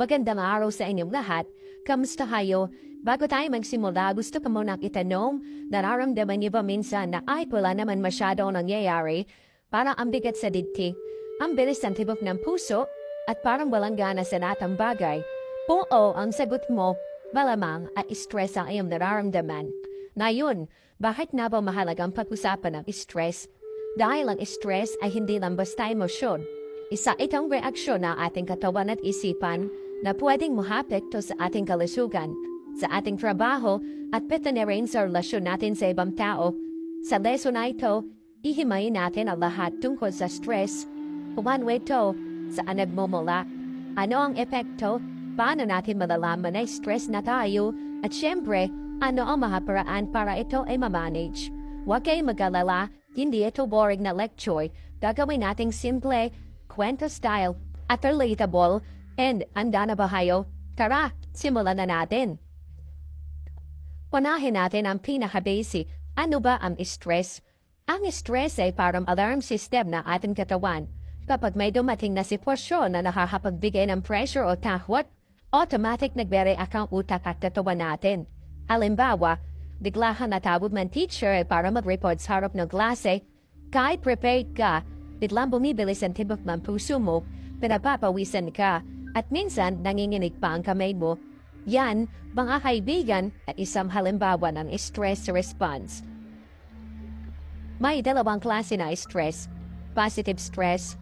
Magandang araw sa inyong lahat. Kamusta kayo? Bago tayo magsimula, gusto ko muna itanong, nararamdaman niyo ba minsan na ay wala naman masyado nangyayari? Parang ang bigat sa dibdib, ang bilis ng tibok ng puso, at parang walang gana sa natang bagay. Oo, ang sagot mo, malamang at stress ang iyong nararamdaman. Ngayon, bakit na ba mahalagang pag-usapan ng stress? Dahil ang stress ay hindi lang basta emosyon. Isa itong reaksyon ng ating katawan at isipan na pwedeng mahapekto sa ating kalusugan, sa ating trabaho at pati na rin sa relasyon natin sa ibang tao. Sa lesson na ito, ihimayin natin ang lahat tungkol sa stress. Paano ito? Saan nagmumula? Ano ang epekto? Paano natin malalaman na stress na tayo? At syempre, ano ang mga paraan para ito ay mamanage? Huwag kayong mag-alala, hindi ito boring na lecture. Gagawin nating simple, kwento style, at relatable, and anda na ba kayo? Tara, simulan na natin. Unahin natin ang pinaka-basic. Ano ba ang stress? Ang stress ay parang alarm system na ating katawan. Kapag may dumating na sitwasyon na nakakapagbigay ng pressure o tahwat, automatic nagbe-react ang utak at katawan natin. Halimbawa, bigla ka natawag ng teacher para mag-report sa harap ng klase, kahit prepared ka, biglang bumibilis ang tibok ng puso mo, pinapapawisan ka, at minsan nanginginig pa ang kamay mo. Yan, mga kaibigan, at isang halimbawa ng stress response. May dalawang klase na stress. Positive stress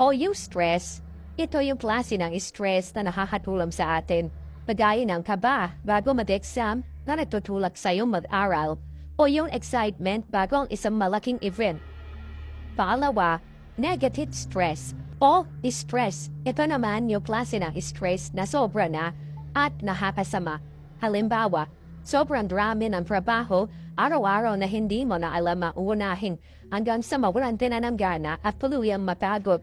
o eustress. Ito yung klase ng stress na nakakatulong sa atin. Pagaya ng kaba bago mag-exam na nagtutulak sa iyong mag-aral o yung excitement bago ang isang malaking event. Pangalawa, negative stress o stress. Ito naman yung klase ng stress na sobra na at nakakasama. Halimbawa, sobrang drama ng trabaho, araw-araw na hindi mo na alam mauunahin hanggang sa mawalan din ng gana at tuluyang mapagod.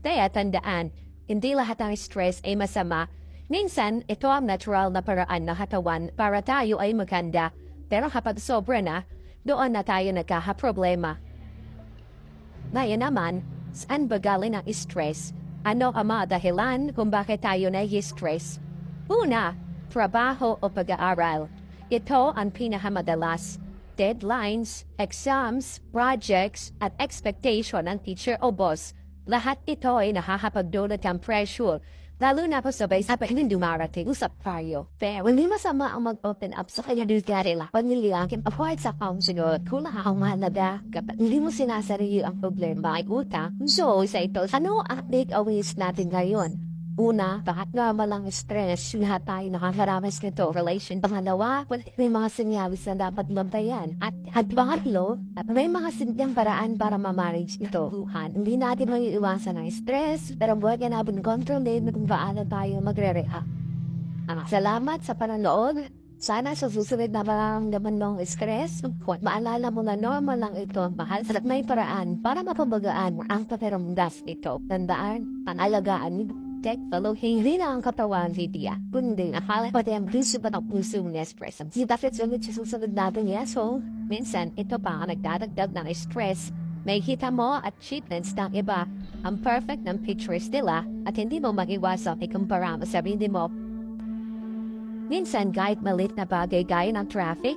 Kaya tandaan, hindi lahat ng stress ay masama. Minsan, ito ang natural na paraan ng katawan para tayo ay maganda. Pero kapag sobra na, doon na tayo nagkakaproblema. Ngayon naman, saan ba galing ang stress? Ano ang mga dahilan kung bakit tayo na-stress? Una, trabaho o pag-aaral. Ito ang pinakamadalas. Deadlines, exams, projects, at expectation ng teacher o boss. Lahat ito ay nakakapagdulot ng pressure, lalo na po sabay sa hindi dumarating usap tayo. Pero hindi masama ang mag-open up sa kanya lugar la. Panilakin, avoid sa counselor, kung ang mahalaga, kapag hindi mo sinasarili ang problema ay utang. So, sa ito, ano ang takeaways natin ngayon? Una, bakit normal ang stress? Lahat tayo nakakaramas nito. Relation. Pangalawa, may mga sinyalis na dapat bantayan. At, at pangatlo, at may mga simpleng paraan para ma-manage ito. Tuhan, hindi natin may iwasan ang stress, pero buwag yan natin kontrolin kung paano tayo magre-react. Ah, Salamat sa panonood. Sana sa susunod na maramdaman mong stress, maalala mo na normal lang ito, mahal at may paraan para mapabagaan ang pakiramdas ito. Tandaan, panalagaan tek hindi na ang katawan hindi ah. Kundi akala pati ang puso pa ng puso ng stress. Di bakit sunod sa susunod natin yeso? Minsan, ito pa ang nagdadagdag ng stress. May kita mo at cheatness ng iba. Ang perfect ng pictures nila at hindi mo mag-iwasang ikumpara mo sarili mo. Minsan kahit malit na bagay gaya ng traffic,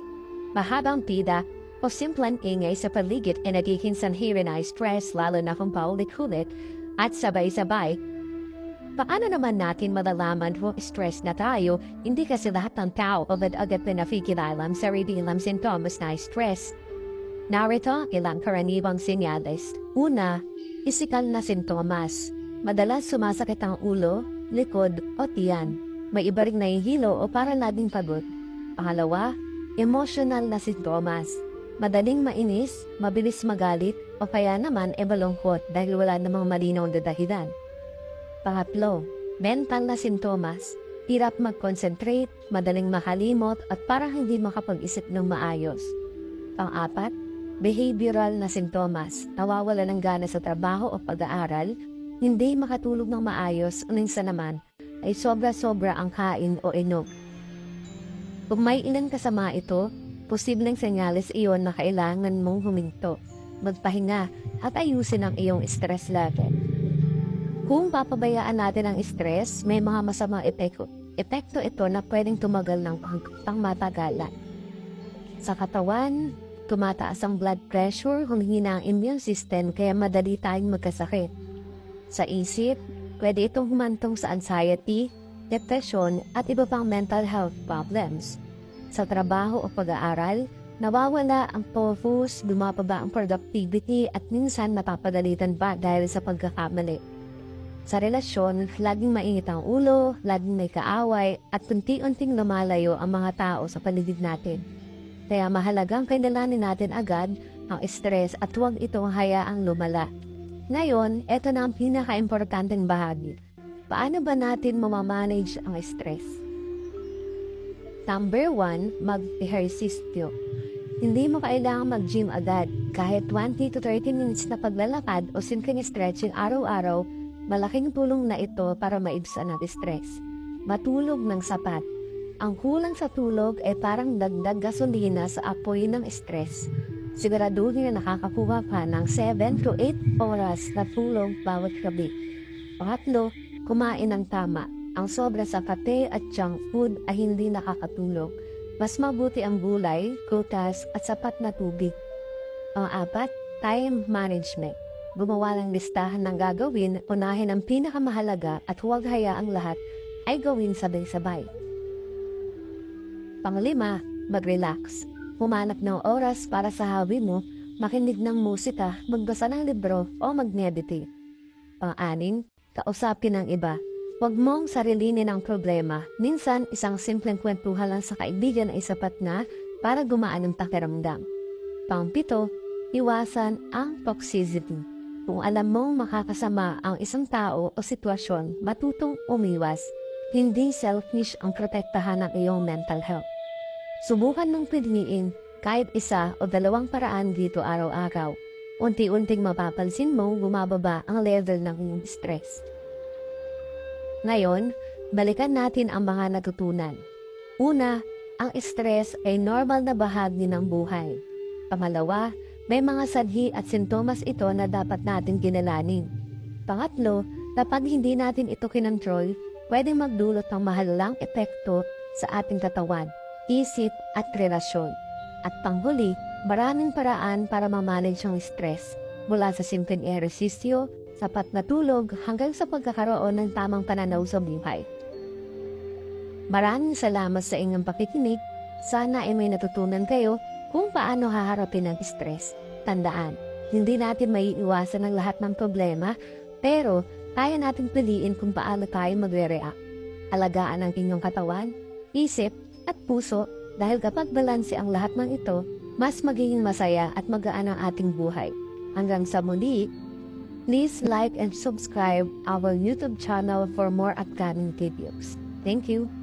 mahabang pida, o simpleng ingay sa paligid ay nagiging sanhirin na stress lalo na kung paulit-ulit at sabay-sabay Paano naman natin malalaman kung stress na tayo, hindi kasi lahat ng tao agad-agad pinafikilalam sa ridilam sintomas na stress. Narito ilang karaniwang senyales. Una, isikal na sintomas. Madalas sumasakit ang ulo, likod o tiyan. May iba ring nahihilo o para laging pagod. Pangalawa, emotional na sintomas. Madaling mainis, mabilis magalit, o kaya naman e malungkot dahil wala namang malinaw na dahilan. Pangatlo, mental na sintomas. Hirap mag-concentrate, madaling makalimot at parang hindi makapag-isip ng maayos. Pang-apat, behavioral na sintomas. Nawawala ng gana sa trabaho o pag-aaral, hindi makatulog ng maayos o minsan naman ay sobra-sobra ang kain o inog. Kung may ilang kasama ito, posibleng senyales iyon na kailangan mong huminto, magpahinga at ayusin ang iyong stress level. Kung papabayaan natin ang stress, may mga masamang epekto. Epekto ito na pwedeng tumagal ng pang matagalan. Sa katawan, tumataas ang blood pressure, humihina ang immune system kaya madali tayong magkasakit. Sa isip, pwede itong humantong sa anxiety, depression at iba pang mental health problems. Sa trabaho o pag-aaral, nawawala ang focus, bumababa ang productivity at minsan napapagalitan pa dahil sa pagkakamali. Sa relasyon, laging mainit ang ulo, laging may kaaway, at unti-unting lumalayo ang mga tao sa paligid natin. Kaya mahalagang kainalanin natin agad ang stress at huwag itong hayaang lumala. Ngayon, ito na ang pinaka-importanteng bahagi. Paano ba natin mamamanage ang stress? Number one, mag-ehersisyo. Hindi mo kailangang mag-gym agad. Kahit 20 to 30 minutes na paglalakad o simpleng stretching araw-araw, malaking tulong na ito para maibsan ang stress. Matulog ng sapat. Ang kulang sa tulog ay parang dagdag gasolina sa apoy ng stress. Siguraduhin na nakakakuha ka ng 7 to 8 oras na tulog bawat gabi. Pangatlo, kumain ng tama. Ang sobra sa kate at junk food ay hindi nakakatulog. Mas mabuti ang gulay, kutas at sapat na tubig. Ang apat, time management. Gumawa ng listahan ng gagawin, unahin ang pinakamahalaga at huwag hayaang lahat ay gawin sabay-sabay. Panglima, mag-relax. Humanap ng oras para sa hobby mo, makinig ng musika, magbasa ng libro o mag-meditate. Pang-anim, kausapin ng iba. Huwag mong sarilinin ang problema. Minsan, isang simpleng kwentuhan lang sa kaibigan ay sapat na para gumaan ang pakiramdam. Pang-pito, iwasan ang toxicity. Kung alam mong makakasama ang isang tao o sitwasyon, matutong umiwas. Hindi selfish ang protektahan ng iyong mental health. Subukan mong piliin kahit isa o dalawang paraan dito araw-araw. Unti-unting mapapansin mo bumababa ang level ng iyong stress. Ngayon, balikan natin ang mga natutunan. Una, ang stress ay normal na bahagi ng buhay. Pangalawa, may mga sanhi at sintomas ito na dapat natin ginalanin. Pangatlo, kapag hindi natin ito kinontrol, pwedeng magdulot ng mahalalang epekto sa ating katawan, isip at relasyon. At panghuli, maraming paraan para mamanage ang stress, mula sa simpleng ehersisyo, sapat na tulog hanggang sa pagkakaroon ng tamang pananaw sa buhay. Maraming salamat sa inyong pakikinig. Sana ay may natutunan kayo kung paano haharapin ang stress. Tandaan, hindi natin maiiwasan ang lahat ng problema, pero kaya natin piliin kung paano tayo magre-react. Alagaan ang inyong katawan, isip, at puso dahil kapag balanse ang lahat ng ito, mas magiging masaya at magaan ang ating buhay. Hanggang sa muli, please like and subscribe our YouTube channel for more upcoming videos. Thank you.